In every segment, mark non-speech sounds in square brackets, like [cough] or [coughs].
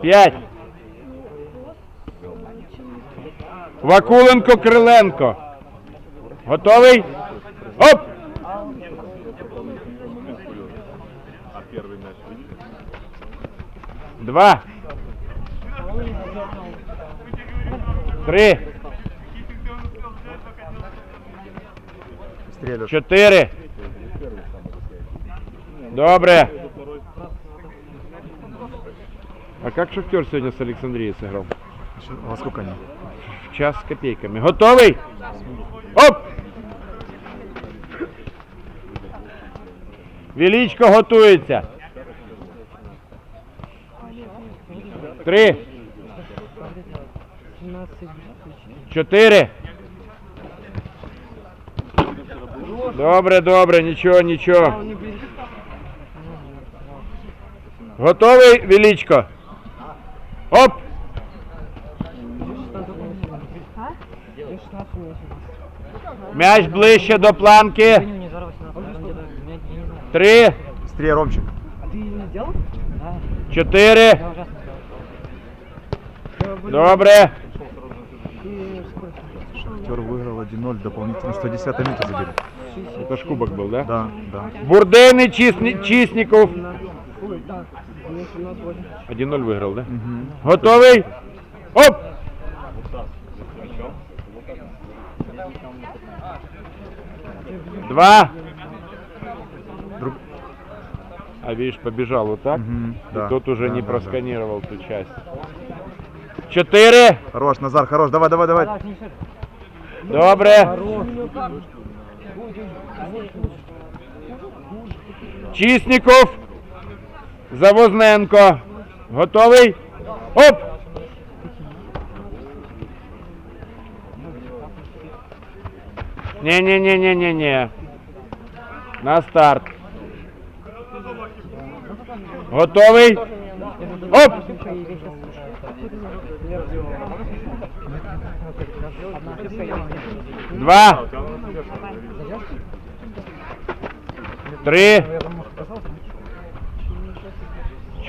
П'ять. Вакуленко Криленко. Готовий? Оп! Два. Три. Чотири. Добре. А как Шахтер сегодня с Александрией сыграл? Во сколько они? В час с копейками. Готовый? Оп! Величко готується. Три. Чотири. Добре, добре, нічого, нічого. Готовий, Величко? Оп! М'яч ближе до планки. Три. Стрій, Ромчик. Четыре. Добре. Шахтер выиграл 1-0, дополнительно 110 минут забили. Это ж кубок был, да? Да, да. Бурдейный Чисников. Да. Мне 17 8. 1-0 выиграл, да? Мгм. Готовий? Оп! Два. Друг... А видишь, побежал вот так. Мгм, И да, тот уже да, не да, да. просканировал ту часть. Четыре. Хорош, Назар, хорош. Давай, давай, давай. Да. Добре. Чисников. Завозненко. Готовий? Оп! Ні-ні-ні-ні-ні-ні. На старт. Готовий? Оп! Два. Три.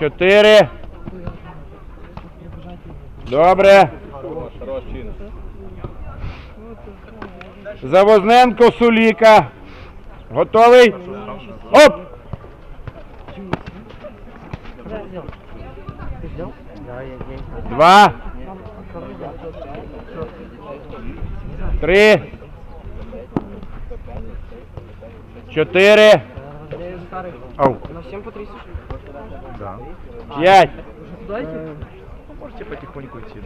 Чотири. Добре. Завозненко Суліка. Готовий? Оп! Два. Три. Чотири Я старый. Ау. На всем по 30. Да. П'ять. Туда идти? Можете потихоньку идти.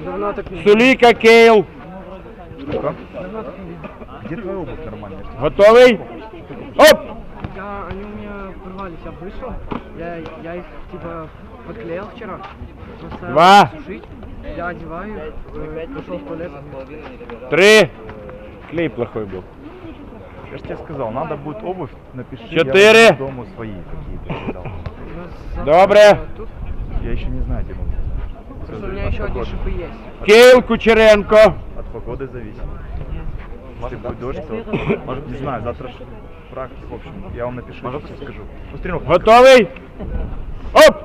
Давно так не Суліка Кейл. Сколько? Где твоя обувь нормальная? Готовий? Оп! Я, они у меня порвались, я вышел, я, я их типа подклеил вчера, поставил Два. сушить, я одеваю, э, пошел в туалет. Три. Клей плохой был. Я же тебе сказал, надо будет обувь, напиши. Четыре. Я возьму дому свои какие-то. взял. У нас завтра Добре. Тут, Я еще не знаю, Дима. просто у меня еще одни шипы есть. Кейл Кучеренко. От погоды зависит. Если будет дождь, то, может, [coughs] не знаю, завтра ж практика, в общем, я вам напишу, может, скажу. Ну, стрелок, Готовий? Оп!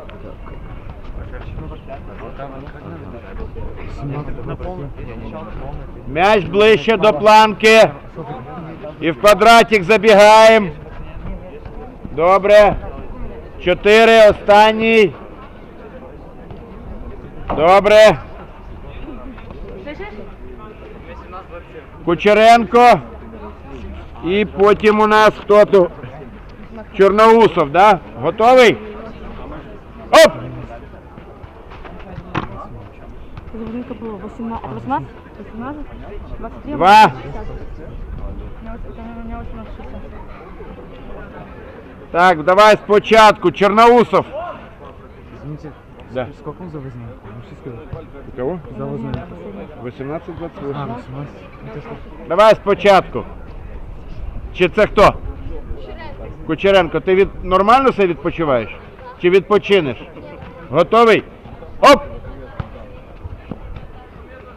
М'яч ближче до планки. І в квадратик забігаємо. Добре. Чотири, останній. Добре. Кучеренко. І потім у нас хто тут? Чорноусов, да? Готовий? Оп! Заводника было 18, 18, 18, 23, Два. Так, давай спочатку. Чорноусов. Извините, Да. сколько он за возьмет? Можете сказать? Кого? За 18-28. А, 18. Это что? Давай спочатку. Чи це хто? Кучеренко, ти від... нормально себе відпочиваєш? Чи відпочинеш? Готовий? Оп!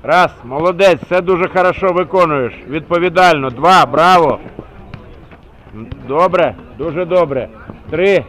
Раз, молодець, все дуже хорошо виконуєш. Відповідально. Два, браво. Добре, дуже добре. Три.